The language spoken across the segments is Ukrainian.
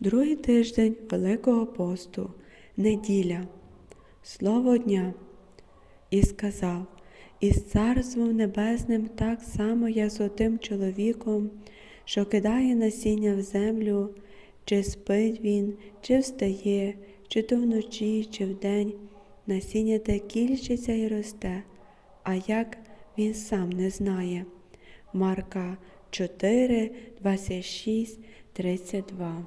Другий тиждень Великого посту, неділя, слово дня. І сказав, із царством небесним так само, як з отим чоловіком, що кидає насіння в землю, чи спить він, чи встає, чи то вночі, чи вдень, насіння те кільчиться і росте, а як він сам не знає. Марка 4, 26, 32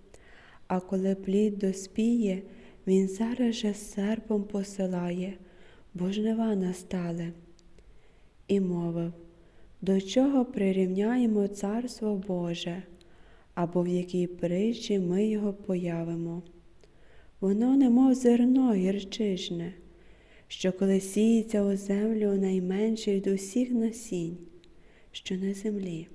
А коли плід доспіє, він зараз же серпом посилає, бо жнива настали. І мовив, до чого прирівняємо Царство Боже, або в якій притчі ми його появимо. Воно немов зерно гірчичне, що коли сіється у землю найменше від усіх насінь, що на землі,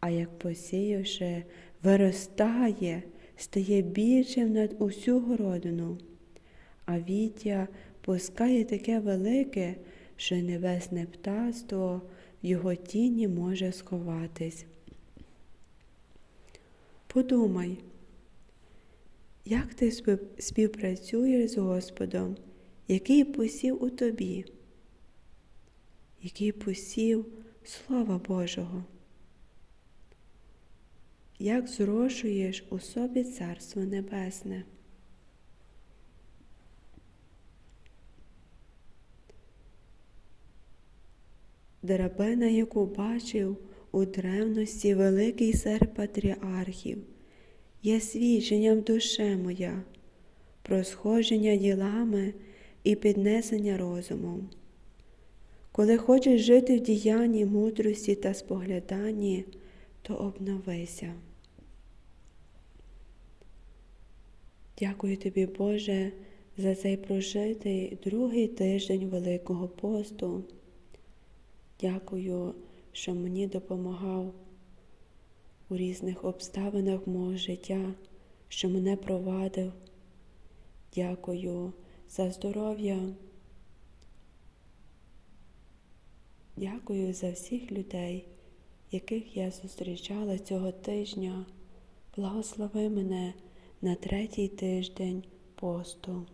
а як посіявши, виростає, стає більшим над усю городину, а віття пускає таке велике, що небесне птаство в його тіні може сховатись. Подумай, як ти співпрацюєш з Господом, який посів у тобі, який посів Слова Божого як зрошуєш у собі Царство Небесне. Драбина, яку бачив у древності великий сер патріархів, є свідченням душе моя, про сходження ділами і піднесення розумом. Коли хочеш жити в діянні мудрості та спогляданні, то обновися. Дякую тобі, Боже, за цей прожитий другий тиждень Великого посту. Дякую, що мені допомагав у різних обставинах мого життя, що мене провадив. Дякую за здоров'я. Дякую за всіх людей, яких я зустрічала цього тижня. Благослови мене на третій тиждень посту.